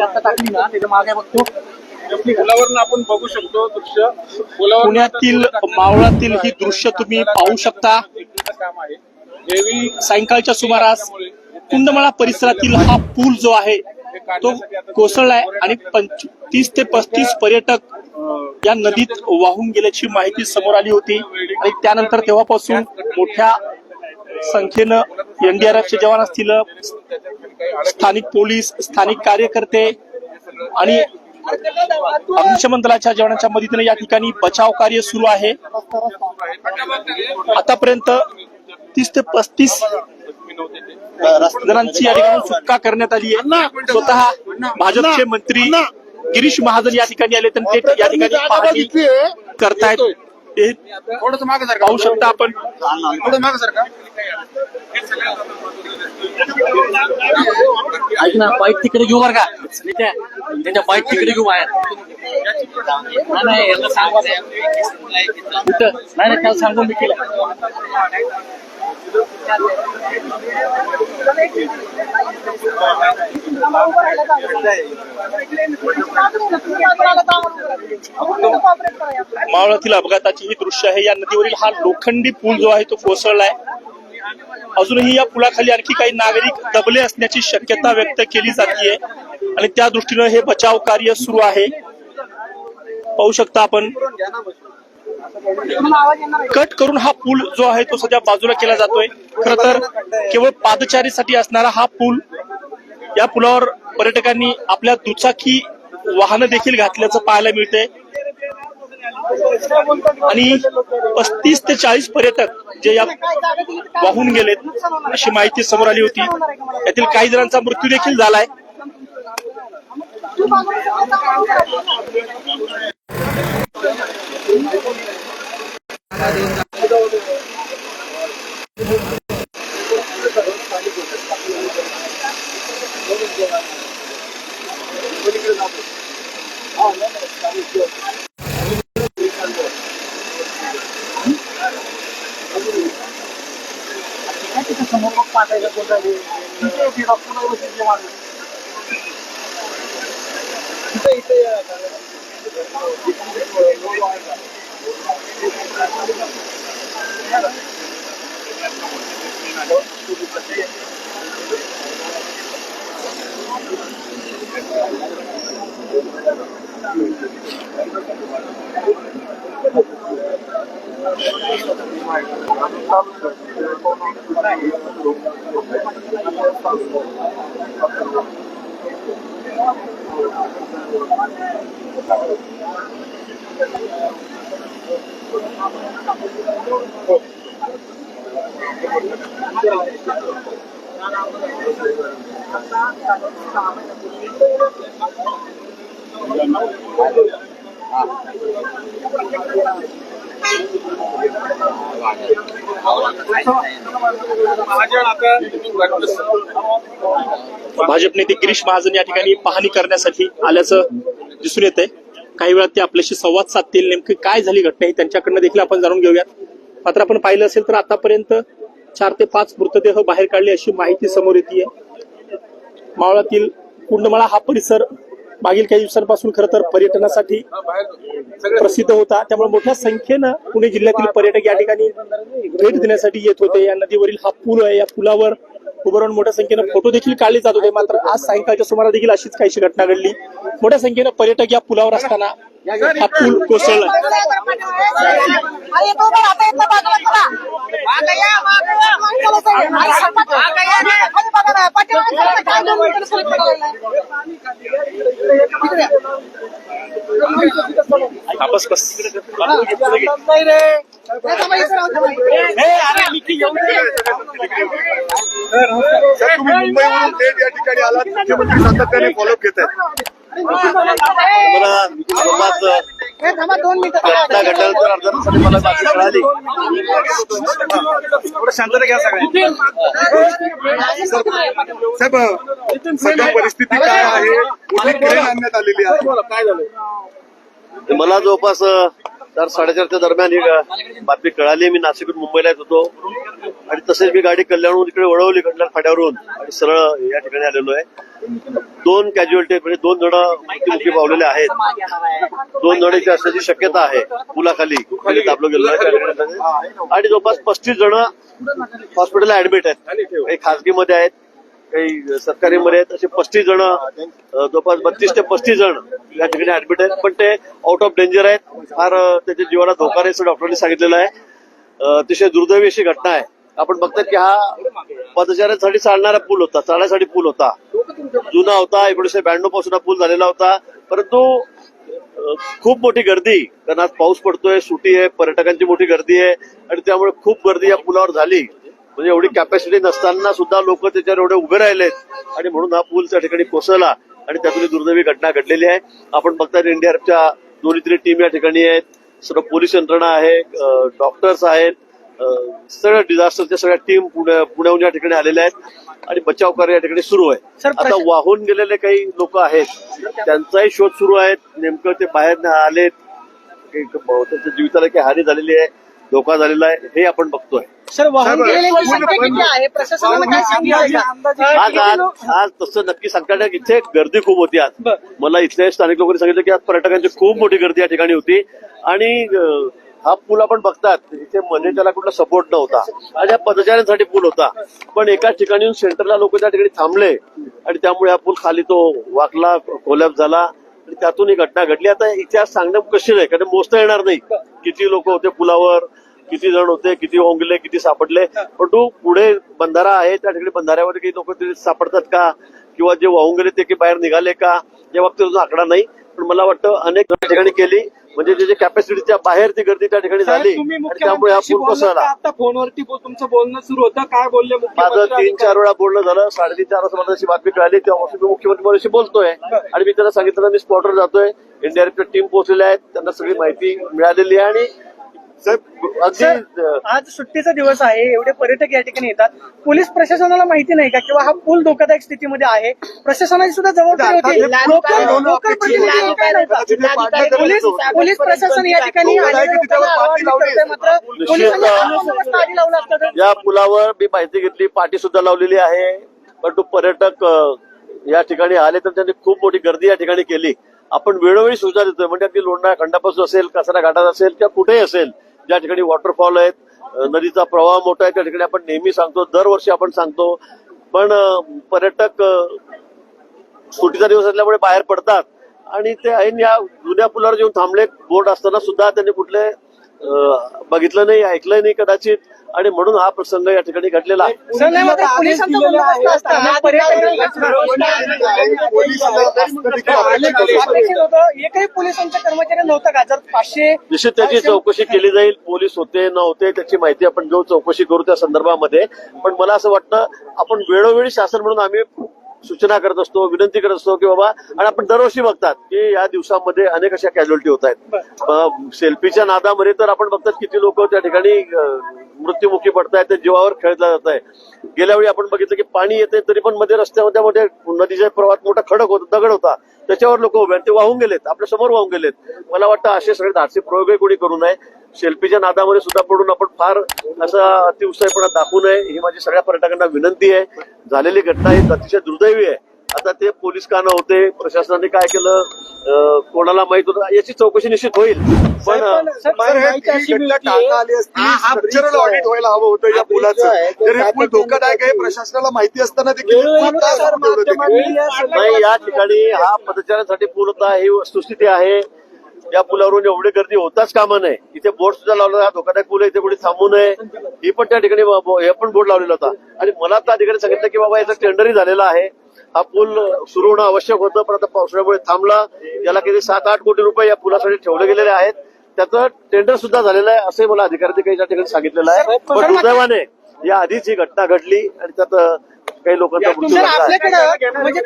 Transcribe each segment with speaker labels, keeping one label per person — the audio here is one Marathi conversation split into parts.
Speaker 1: आता टाकली ना त्याच्यामागे बघतो.
Speaker 2: पुलावरून आपण बघू शकतो दृश्य. पुलावर
Speaker 3: पुण्यातील मावळातील ही दृश्य तुम्ही पाहू शकता. सायंकाळच्या सुमारास कुंडमाळा परिसरातील हा पूल जो आहे तो कोसळलाय आणि पंच तीस ते पस्तीस पर्यटक या नदीत वाहून गेल्याची माहिती समोर आली होती. आणि त्यानंतर तेव्हापासून मोठ्या संख्येनं एनडीआरएफचे जवान असतील स्थानिक पोलीस स्थानिक कार्यकर्ते आणि अग्निशमन दलाच्या जवानांच्या मदतीने या ठिकाणी बचाव कार्य सुरू आहे. आतापर्यंत तीस ते पस्तीस जणांची या ठिकाणी सुटका करण्यात आली आहे. स्वतः भाजपचे मंत्री गिरीश महाजन या ठिकाणी आले तर ते या ठिकाणी करतायत. ते
Speaker 2: थोडस मागे सर
Speaker 3: पाहू शकता आपण.
Speaker 1: ऐक ना बाईक तिकडे घेऊ बरं का. त्यांच्या बाईक तिकडे घेऊ बाहेर. नाही, यांना सांगू कुठं? नाही नाही त्याला सांगून मी केलं
Speaker 3: मावळातील अपघाताची ही दृश्य आहे. या नदीवरील हा लोखंडी पूल जो आहे तो कोसळलाय. अजूनही या पुलाखाली आणखी काही नागरिक दबले असण्याची शक्यता व्यक्त केली जाते आणि त्या दृष्टीनं हे बचाव कार्य सुरू आहे. पाहू शकता आपण. कट करून हा पूल जो आहे तो सध्या बाजूला केला जातोय. खर तर केवळ पादचारीसाठी असणारा हा पूल या पुलावर पर्यटकांनी आपल्या दुचाकी वाहनं देखील घातल्याचं पाहायला मिळतंय. आणि पस्तीस ते चाळीस पर्यटक जे या वाहून गेलेत अशी माहिती समोर आली होती. यातील काही जणांचा मृत्यू देखील झालाय.
Speaker 1: मग पाठायचं कोणता इथे डॉक्टर बसायचे माणूस इथे इथे
Speaker 2: महाजन आता
Speaker 3: भाजप नेते गिरीश महाजन या ठिकाणी पाहणी करण्यासाठी आल्याचं दिसून येत आहे काही वेळात ते आपल्याशी संवाद साधतील. नेमकी काय झाली घटना ही त्यांच्याकडनं देखील आपण जाणून घेऊयात. मात्र आपण पाहिलं असेल तर आतापर्यंत चार ते पाच मृतदेह बाहेर काढले अशी माहिती समोर येते मावळातील कुंडमाळा हा परिसर मागील काही दिवसांपासून खरं तर पर्यटनासाठी प्रसिद्ध होता. त्यामुळे मोठ्या संख्येनं पुणे जिल्ह्यातील पर्यटक या ठिकाणी भेट देण्यासाठी येत होते. या नदीवरील हा पूल आहे. या पुलावर उभं राहून मोठ्या संख्येनं फोटो देखील काढले जात होते. मात्र आज सायंकाळच्या सुमारास देखील अशीच काहीशी घटना घडली. मोठ्या संख्येनं पर्यटक या पुलावर असताना हा पूल कोसळला बस बस
Speaker 4: तुम्ही मुंबईवरून थेट या ठिकाणी आलात. मुख्यमंत्री सातत्याने फॉलोअप घेत आहेत मिळाली
Speaker 2: शांतता घ्या सगळ्यांनी.
Speaker 4: साहेब सध्या परिस्थिती काय आहे? आणण्यात आलेली आहे?
Speaker 2: काय झालं?
Speaker 4: मला जवळपास
Speaker 5: चार साडेचारच्या दरम्यान ही बातमी कळाली. मी नाशिकहून मुंबईला येत होतो. आणि तसेच मी गाडी कल्याणहून इकडे वळवली कल्याण फाट्यावरून. आणि सरळ या ठिकाणी आलेलो आहे. दोन कॅज्युअलिटी म्हणजे दोन जण मृत्युमुखी पावलेले आहेत. दोन जणांची असण्याची शक्यता आहे. पुलाखाली. खाली दाबलं गेलं. आणि जवळपास पस्तीस जण हॉस्पिटलला ऍडमिट आहेत. खासगीमध्ये आहेत. काही सरकारीमध्ये आहेत असे पस्तीस जण जवळपास बत्तीस ते पस्तीस जण या ठिकाणी ऍडमिट आहेत. पण ते आउट ऑफ डेंजर आहेत. फार त्याच्या जीवाला धोका नाही असं डॉक्टरांनी सांगितलेलं आहे. अतिशय दुर्दैवी अशी घटना आहे. आपण बघतात की हा पदचाऱ्यांसाठी चालणारा पूल होता चालण्यासाठी पूल होता. जुना होता एकोणीसशे ब्याण्णवपासून हा पूल झालेला होता. परंतु खूप मोठी गर्दी कारण आज पाऊस पडतोय सुटी आहे पर्यटकांची मोठी गर्दी आहे आणि त्यामुळे खूप गर्दी या पुलावर झाली. म्हणजे एवढी कॅपॅसिटी नसताना सुद्धा लोक त्याच्यावर एवढे उभे राहिलेत. आणि म्हणून हा पूल त्या ठिकाणी कोसळला. आणि त्यातून दुर्दैवी घटना घडलेली आहे. आपण बघतात एनडीआरएफच्या दोन्ही तरी टीम या ठिकाणी आहेत. सर्व पोलीस यंत्रणा आहे डॉक्टर्स आहेत. सगळ्या डिझास्टरच्या सगळ्या टीम पुण्याहून या ठिकाणी आलेल्या आहेत. आणि बचाव कार्य या ठिकाणी सुरू आहे. आता वाहून गेलेले काही लोक आहेत. त्यांचाही शोध सुरू आहे नेमकं ते बाहेर आलेत. त्यांच्या जीविताला काही हानी झालेली आहे. धोका झालेला आहे. हे आपण बघतोय.
Speaker 6: सर वाहून गेलेल्यांची संख्या किती आहे? प्रशासनानं काय सांगितलं का?
Speaker 5: आज आज आज तसं नक्की सांगता येणार. इथे गर्दी खूप होती आज. मला इथल्या स्थानिक लोकांनी सांगितलं की आज पर्यटकांची खूप मोठी गर्दी या ठिकाणी होती. आणि अं, हा पूल आपण बघतात इथे मध्ये त्याला कुठला सपोर्ट नव्हता. आणि हा पदचाऱ्यांसाठी पूल होता. पण एकाच ठिकाणी सेंटरला लोक त्या ठिकाणी थांबले. आणि त्यामुळे हा पूल खाली तो वाकला कोलॅप झाला. आणि त्यातून ही घटना घडली. आता इतिहास सांगणं कशी नाही कारण मोजता येणार नाही. किती लोक होते पुलावर किती जण होते किती होंगले किती सापडले. परंतु पुढे बंधारा आहे त्या ठिकाणी बंधाऱ्यावर काही लोक सापडतात का? किंवा जे वाहून गेले ते काही बाहेर निघाले का? या बाबतीत आकडा नाही. पण मला वाटतं अनेक ठिकाणी केली. म्हणजे जे जे कॅपॅसिटीच्या बाहेर ती गर्दी त्या ठिकाणी झाली. त्यामुळे हा
Speaker 2: मुख्यमंत्र्यांशी
Speaker 5: पूल
Speaker 2: बोललात
Speaker 5: कोसळला.
Speaker 2: का? आता फोनवरती तुमचं बोलणं सुरू होतं. काय बोलले
Speaker 5: माझं तीन चार वेळा बोलणं झालं. साडेतीन चार वाजता मला अशी बातमी कळाली. तेव्हापासून मी मुख्यमंत्री माझ्याशी बोलतोय. आणि मी त्यांना सांगितलं मी स्पॉटवर जातोय. एनडीआरएफच्या टीम पोहोचलेल्या आहेत त्यांना सगळी माहिती मिळालेली आहे आणि साहेब
Speaker 6: आज सुट्टीचा दिवस आहे एवढे पर्यटक या ठिकाणी येतात. पोलीस प्रशासनाला माहिती नाही का किंवा हा पूल धोकादायक स्थितीमध्ये आहे? प्रशासनाची सुद्धा जबाबदारी होती. लोकल लोकल प्रतिनिधी काय नव्हता. पोलीस पोलीस प्रशासन या ठिकाणी आलेलं लोकांना आवाहन करतंय, मात्र पोलिसांनी बंदोबस्त आधी लावला असता तर.
Speaker 5: या पुलावर मी माहिती घेतली पाठी सुद्धा लावलेली आहे. परंतु पर्यटक अं, या ठिकाणी आले तर त्यांनी खूप मोठी गर्दी या ठिकाणी केली. आपण वेळोवेळी सूचना देतोय. म्हणजे अगदी लोंढा खंडापासून असेल कचरा घाटात असेल किंवा कुठेही असेल ज्या ठिकाणी वॉटरफॉल आहेत नदीचा प्रवाह मोठा आहे त्या ठिकाणी आपण नेहमी सांगतो दरवर्षी आपण सांगतो. पण पर्यटक सुटीचा सुट्टीचा दिवस असल्यामुळे बाहेर पडतात. आणि ते ऐन या जुन्या पुलावर येऊन थांबले बोर्ड असताना सुद्धा त्यांनी कुठले बघितलं नाही ऐकलं नाही कदाचित. आणि म्हणून हा प्रसंग या ठिकाणी घडलेला निश्चित त्याची चौकशी केली जाईल. पोलीस होते नव्हते त्याची माहिती आपण घेऊ चौकशी करू त्या संदर्भामध्ये. पण मला असं वाटतं आपण वेळोवेळी शासन म्हणून आम्ही सूचना करत असतो विनंती करत असतो की बाबा आणि आपण दरवर्षी बघतात की या दिवसामध्ये अनेक अशा कॅज्युअलिटी होत आहेत. सेल्फीच्या नादामध्ये तर आपण बघतात किती लोक त्या ठिकाणी मृत्युमुखी पडत आहेत जीवावर खेळला जात आहे गेल्या वेळी आपण बघितलं की पाणी येते तरी पण मध्ये रस्त्यामध्ये मध्ये नदीच्या प्रवाहात मोठा खडक होता दगड होता. त्याच्यावर लोक उभे ते वाहून गेलेत. आपल्यासमोर वाहून गेलेत. मला वाटतं असे सगळे धाडसी प्रयोगही कोणी करू नये. सेल्फीच्या नादामध्ये सुद्धा पडून आपण फार असा अतिउत्साहीपणा दाखवू नये. ही माझी सगळ्या पर्यटकांना विनंती आहे. झालेली घटना ही अतिशय दुर्दैवी आहे. आता ते पोलीस का नव्हते? प्रशासनाने काय केलं? कोणाला माहीत होतं? याची चौकशी निश्चित होईल. पण अं,
Speaker 4: पण घटना टाळता आली असती. स्ट्रक्चरल ऑडिट व्हायला हवं होतं या पुलाचं तर हे पूल धोकादायक आहे प्रशासनाला माहिती असताना?
Speaker 5: नाही या ठिकाणी हा पदचाऱ्यांसाठी पूल होता ही वस्तुस्थिती आहे. या पुलावरून एवढी गर्दी होताच कामा नये. इथे बोर्ड सुद्धा लावला हा धोकादायक पूल आहे इथे कोणी थांबू नये. ही पण त्या ठिकाणी हे पण बोर्ड लावलेला होता. आणि मला त्या ठिकाणी सांगितलं की बाबा याचं टेंडरही झालेलं आहे. हा पूल सुरू होणं आवश्यक होतं. पण आता पावसाळ्यामुळे थांबला. याला किती सात आठ कोटी रुपये या पुलासाठी ठेवले गेलेले आहेत. त्याचं टेंडर सुद्धा झालेलं आहे असंही मला अधिकाऱ्यांनी काही त्या ठिकाणी सांगितलेलं आहे. पण दुर्दैवाने या आधीच ही घटना घडली आणि त्यात काही लोकांचा मृत्यू
Speaker 6: म्हणजे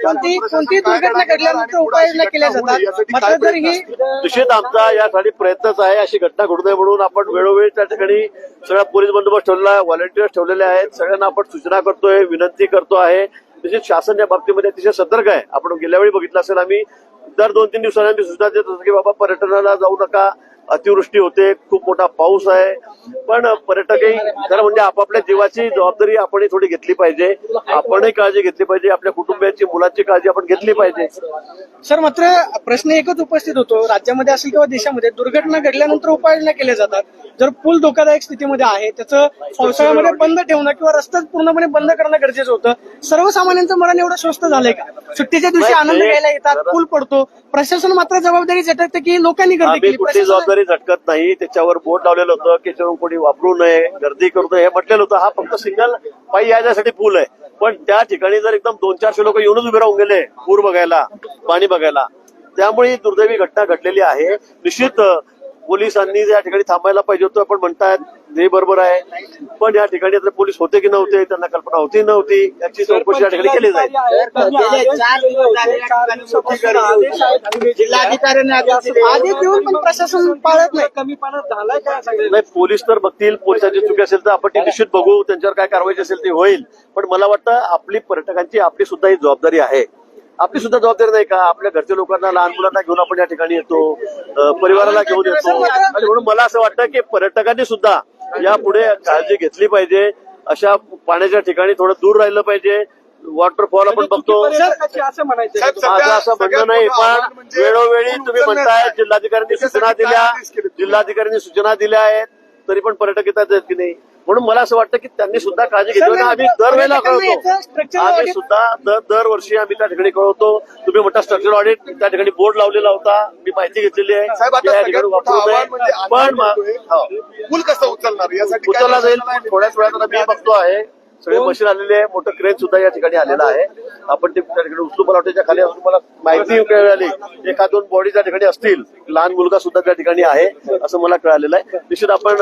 Speaker 5: निश्चित आमचा यासाठी प्रयत्नच आहे. अशी घटना घडू नये म्हणून आपण वेळोवेळी त्या ठिकाणी सगळा पोलीस बंदोबस्त ठेवलेला आहे व्हॉलेंटिअर्स ठेवलेले आहेत. सगळ्यांना आपण सूचना करतोय विनंती करतो आहे. तसेच शासन या बाबतीमध्ये अतिशय सतर्क आहे. आपण गेल्या वेळी बघितलं असेल आम्ही दर दोन तीन दिवसांनी आम्ही सूचना देत होतो की बाबा पर्यटनाला जाऊ नका. अतिवृष्टी होते खूप मोठा पाऊस आहे. पण पर्यटकही खरं म्हणजे आपापल्या जीवाची जबाबदारी आपणही थोडी घेतली पाहिजे. आपणही काळजी घेतली पाहिजे. आपल्या कुटुंबियांची मुलांची काळजी आपण घेतली पाहिजे.
Speaker 6: सर मात्र प्रश्न एकच उपस्थित होतो. राज्यामध्ये असेल किंवा देशामध्ये दुर्घटना घडल्यानंतर उपाययोजना केल्या जातात. जर पूल धोकादायक स्थितीमध्ये आहे त्याचं पावसाळ्यामध्ये बंद ठेवणं किंवा रस्ताच पूर्णपणे बंद करणं गरजेचं होतं. सर्वसामान्यांचं मरण एवढं स्वस्त झालंय का? सुट्टीच्या दिवशी आनंद घ्यायला येतात पूल पडतो. प्रशासन मात्र जबाबदारी झटकते की लोकांनी गर्दी केली.
Speaker 5: जबाबदारी झटकत नाही त्याच्यावर बोट लावलेलं होतं की जेव्हा कोणी वापरू नये गर्दी करू नये हे म्हटलेलं होतं. हा फक्त सिंगल पायी यायसाठी पूल आहे. पण त्या ठिकाणी जर एकदम दोन चारशे लोक येऊनच उभे राहून गेले पूर बघायला पाणी बघायला. त्यामुळे ही दुर्दैवी घटना घडलेली आहे. निश्चित पोलिसांनी या ठिकाणी थांबायला पाहिजे होतं पण म्हणतायत हे बरोबर आहे. पण या ठिकाणी आता पोलीस होते की नव्हते त्यांना कल्पना होती नव्हती याची चौकशी या ठिकाणी केली जाईल.
Speaker 6: आदेश देऊन पण प्रशासन पाळत नाही.
Speaker 2: कमी पाण्यात झालाय काय सगळे
Speaker 5: नाही पोलीस तर बघतील पोलिसांची चुकी असेल तर आपण ती निश्चित बघू त्यांच्यावर काय कारवाई असेल ती होईल. पण मला वाटतं आपली पर्यटकांची आपली सुद्धा ही जबाबदारी आहे. आपली सुद्धा जबाबदारी नाही का? आपल्या घरच्या लोकांना लहान मुलांना घेऊन आपण या ठिकाणी येतो परिवाराला घेऊन येतो. आणि म्हणून मला असं वाटतं की पर्यटकांनी सुद्धा यापुढे काळजी घेतली पाहिजे. अशा पाण्याच्या ठिकाणी थोडं दूर राहिलं पाहिजे. वॉटरफॉल आपण बघतो.
Speaker 2: म्हणायचं
Speaker 4: साहेब,
Speaker 5: माझं असं म्हणणं नाही पण
Speaker 4: म्हणजे
Speaker 5: वेळोवेळी तुम्ही म्हणताय. जिल्हाधिकाऱ्यांनी सूचना दिल्या? जिल्हाधिकाऱ्यांनी सूचना दिल्या आहेत. तरी पण पर्यटक येतात आहेत की नाही? म्हणून मला असं वाटतं की त्यांनी सुद्धा काळजी घेतली. आम्ही दरवेळेला कळवतो. आम्ही सुद्धा दर दरवर्षी आम्ही त्या ठिकाणी कळवतो. तुम्ही म्हणता स्ट्रक्चर ऑडिट त्या ठिकाणी बोर्ड लावलेला होता. मी माहिती घेतलेली आहे.
Speaker 4: म्हणजे
Speaker 5: पण.
Speaker 4: पूल कसं उचलणार?
Speaker 5: उचलला जाईल. थोड्याच वेळात आता मी बघतो आहे. सगळे मशीन आलेले आहे. मोठं क्रेन सुद्धा या ठिकाणी आलेलं आहे. आपण ते त्या ठिकाणी उचलू मला वाटतं खाली अजून मला माहिती मिळाली. एका दोन बॉडी त्या ठिकाणी असतील लहान मुलगा सुद्धा त्या ठिकाणी आहे असं मला कळालेलं आहे. निश्चित आपण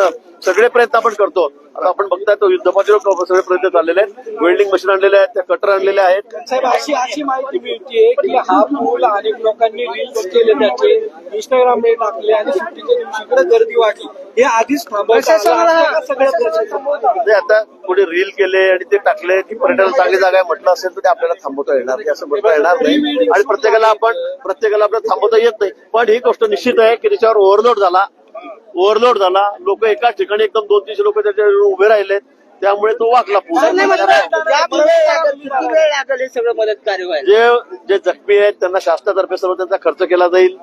Speaker 5: सगळे प्रयत्न आपण करतो. आता आपण बघताय तो युद्धपातळीवर सगळे प्रयत्न चाललेले आहेत. वेल्डिंग मशीन आणलेले आहेत त्या कटर आणलेले आहेत.
Speaker 2: साहेब अशी अशी माहिती मिळते की हा पूल अनेक लोकांनी रील्स केले त्याचे. इंस्टाग्रामला टाकले आणि सुट्टीच्या दिवशी इकडे गर्दी वाढली. हे आधीच
Speaker 5: ते आता कोणी रील केले आणि ते टाकले की पर्यटन चांगली जागा आहे म्हटलं असेल तर ते आपल्याला थांबवता येणार नाही असं म्हणता येणार नाही. आणि प्रत्येकाला आपण प्रत्येकाला आपल्याला थांबवता येत नाही. पण ही गोष्ट निश्चित आहे की त्याच्यावर ओव्हरलोड झाला. ओव्हरलोड झाला. लोक एकाच ठिकाणी एकदम दोन तीनशे लोक त्याच्यावर उभे राहिले. त्यामुळे तो वाकला जे जे जखमी आहेत त्यांना शासनातर्फे सर्व त्यांचा खर्च केला जाईल.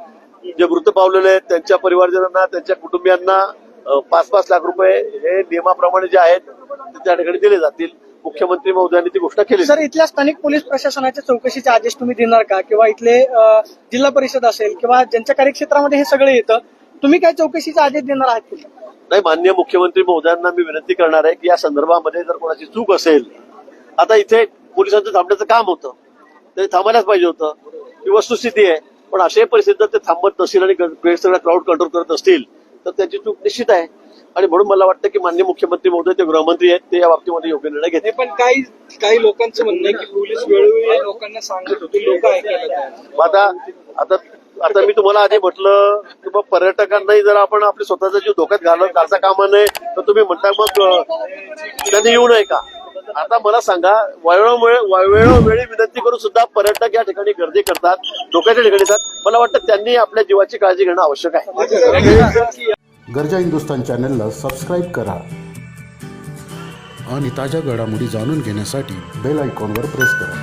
Speaker 5: जे मृत पावलेले आहेत त्यांच्या परिवारजनांना त्यांच्या कुटुंबियांना पाच पाच लाख रुपये हे नियमाप्रमाणे जे आहेत ते त्या ठिकाणी दिले जातील. मुख्यमंत्री महोदयांनी ती घोषणा केली
Speaker 6: सर इथल्या स्थानिक पोलीस प्रशासनाच्या चौकशीचे आदेश तुम्ही देणार का? किंवा इथले जिल्हा परिषद असेल किंवा ज्यांच्या कार्यक्षेत्रामध्ये हे सगळं येतं तुम्ही काय चौकशीचे आदेश देणार आहात की?
Speaker 5: नाही? मान्य मुख्यमंत्री महोदयांना मी विनंती करणार आहे की या संदर्भामध्ये जर कोणाची चूक असेल आता इथे पोलिसांचं थांबण्याचं काम होतं. ते थांबायलाच पाहिजे होतं. ही वस्तुस्थिती आहे. पण अशाही परिस्थितीत जर ते थांबत नसतील आणि सगळ्या क्राऊड कंट्रोल करत असतील तर त्याची चूक निश्चित आहे. आणि म्हणून मला वाटतं की मान्य मुख्यमंत्री महोदय ते गृहमंत्री आहेत ते या बाबतीमध्ये योग्य निर्णय घेतील.
Speaker 2: पण काही काही लोकांचं म्हणणं आहे की पोलीस वेळोवेळी लोकांना सांगत होते लोक
Speaker 5: आता आता आता मी तुम्हाला आधी म्हटलं की मग पर्यटकांनाही जर आपण आपले स्वतःचा जीव धोक्यात घालत घालता कामा नये तर तुम्ही म्हणता मग त्यांनी येऊ नये का? आता मला सांगा वेळोवेळी विनंती करून सुद्धा पर्यटक या ठिकाणी गर्दी करतात धोक्याच्या ठिकाणी येतात. मला वाटतं त्यांनी आपल्या जीवाची काळजी घेणं आवश्यक आहे.
Speaker 7: गरजा हिंदुस्तान चॅनलला सबस्क्राईब करा.
Speaker 8: आणि ताज्या घडामोडी जाणून घेण्यासाठी
Speaker 7: बेल आयकॉनवर प्रेस करा.